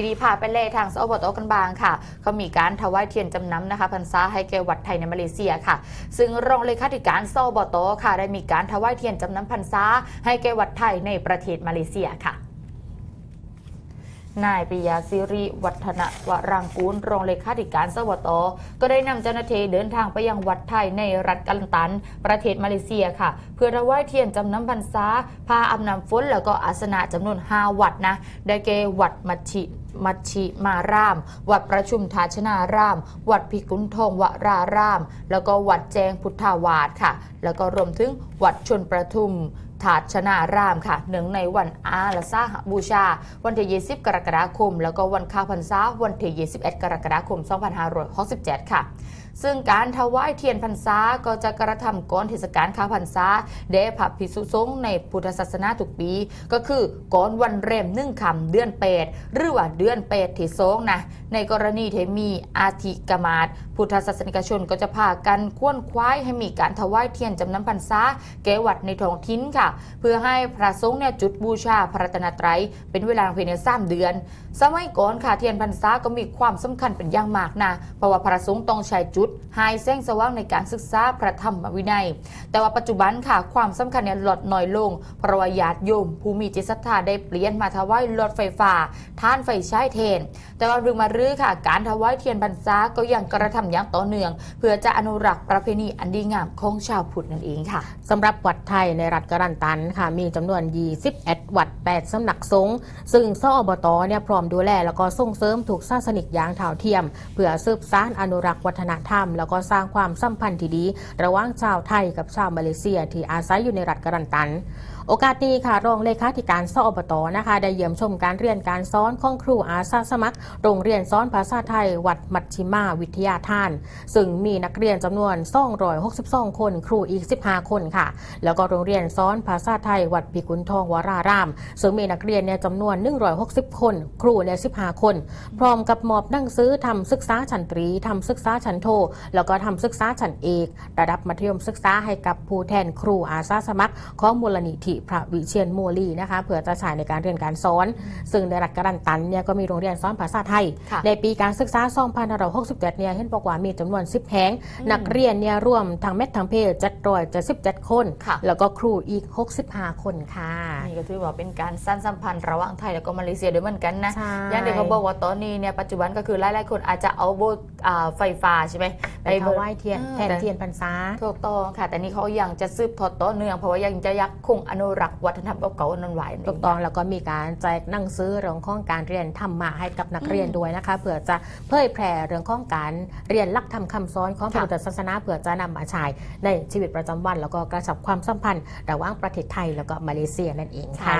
ทีนี้พาไปเล่ทางสอบตกันบางค่ะ เขามีการถวายเทียนจำนำนะคะพรรษาให้แก่วัดไทยในมาเลเซียค่ะ ซึ่งรองเลขาธิการสอบตค่ะ ได้มีการถวายเทียนจำนำพรรษาให้แก่วัดไทยในประเทศมาเลเซียค่ะนายปิยาสิริวัฒนวรังกูลรองเลขาธิการสวตก็ได้นำเจ้าหน้าที่เดินทางไปยังวัดไทยในรัฐกัลตัน ประเทศมาเลเซียค่ะ เพื่อถวายเทียนจำน้ำพรรษาพาอำนำฝนแล้วก็อาสนะจำนวน 5 วัดนะ ได้แก่วัดมัชชิ มัชชิมาราม วัดประชุมทาชนาราม วัดพิกุลทองวราราม แล้วก็วัดแจงพุทธาวาสค่ะ แล้วก็รวมถึงวัดชนประทุม ถาชนารามค่ะเนื่องในวันอาลซาหบูชา วันที่20 กรกฎาคม แล้วก็วันข้าพรรษาวันที่21 กรกฎาคม 2567 ค่ะ ซึ่งการถวายเทียนพรรษาก็จะกระทำก่อนเทศกาลข้าพรรษาแด่พระภิกษุสงฆ์ในพุทธศาสนาทุกปี ก็คือก่อนวันเรมนึ่งคำเดือนเปดหรือว่าเดือนเปดที่สองนะในกรณีที่มีอาธิกมาศพุทธศาสนิกชนก็จะพากันควนควายให้มีการถวายเทียนจำนำพรรษาแก่วัดในท้องถิ่นค่ะเพื่อให้พระสงฆ์เนี่ยจุดบูชาพระรัตนตรัยเป็นเวลาเพียงสามเดือน สมัยก่อนค่ะเทียนพรรษาก็มีความสำคัญเป็นอย่างมากนะเพราะว่าพระสงฆ์ต้องใช้จุดหายแสงสว่างในการศึกษาพระธรรมวินัย แต่ว่าปัจจุบันค่ะความสำคัญเนี่ยลดน้อยลงเพราะว่าญาติโยมผู้มีจิตศรัทธาได้เปลี่ยนมาถวายรถไฟฟ้าท่านไฟใช้เทน แต่ว่าเรื่องมารื้อค่ะ การถวายเทียนพรรษาก็ยังกระทำอย่างต่อเนื่อง เพื่อจะอนุรักษ์ประเพณีอันดีงามของชาวพุทธนั่นเองค่ะสำหรับวัดไทยในรัฐกรันตันค่ะมีจำนวน 21 วัด 8สำนักสงฆ์ซึ่งสอบตเนี่ยพร้อมดูแลแล้วก็ส่งเสริมถูกศาสนิกอย่างเท่าเทียม เพื่อสืบสานอนุรักษ์วัฒนธรรม แล้วก็สร้างความสัมพันธ์ที่ดี ระหว่างชาวไทยกับชาวมาเลเซียที่อาศัยอยู่ในรัฐกรันตันโอกาสนี้ค่ะรองเลขาธิการสอบตนะคะ ได้เยี่ยมชมการเรียนการสอนของครูอาสาสมัคร โรงเรียนสอนภาษาไทย วัดมัชชิมาวิทยาทาน ซึ่งมีนักเรียนจำนวน262 คน ครูอีก 15 คนค่ะ แล้วก็โรงเรียนสอนภาษาไทย วัดพิกุลทองวราราม ซึ่งมีนักเรียนเนี่ยจำนวน 160 คน ครูเนี่ย15 คน พร้อมกับมอบหนังสือทำศึกษาชั้นตรีทำศึกษาชั้นโท แล้วก็ทำศึกษาชั้นเอกระดับมัธยมศึกษาให้กับผู้แทนครูอาสาสมัคร ของมูลนิธิพระวิเชียนมูลีนะคะเพื่อจะใช้ในการเรียนการสอน ซึ่งในรัฐกรันตันเนี่ยก็มีโรงเรียนสอนภาษาไทยค่ะในปีการศึกษา 2567 เนี่ยเห็นบอกว่ามีจำนวน 10 แห่งนักเรียนเนี่ยรวมทางเม็ดทางเพศ777คนค่ะแล้วก็ครูอีก65 คนค่ะ นี่ก็ถือว่าเป็นการสร้างสัมพันธ์ระหว่างไทยแล้วก็มาเลเซียด้วยเหมือนกันนะใช่อย่างที่เขาบอกว่าตอนนี้เนี่ยปัจจุบันก็คือหลายๆคนอาจจะเอาโบอ่าไฟฟ้าใช่ไหมไปถวายเทียนออแทนเทียนพรรษาถูกต้องค่ะ แต่นี่เขายังจะสืบทอดต่อเนื่องเพราะว่ายังจะยักคงอนุรักษ์วัฒนธรรมเก่าๆนั้นไว้นั่นเถูกต้องแล้วก็มีการแจกหนังสือเรื่องของการเรียนธรรมะให้กับนักเรียนด้วยนะคะเพื่อจะเผยแพร่เรื่องของการเรียนหลักธรรมคำสอนของพระค่ะพุทธศาสนาเพื่อจะนำมาใช้ในชีวิตประจำวัน แล้วก็กระชับความสัมพันธ์ระหว่างประประเทศไทยแล้วก็มาเลเซียนั่นเองค่ะ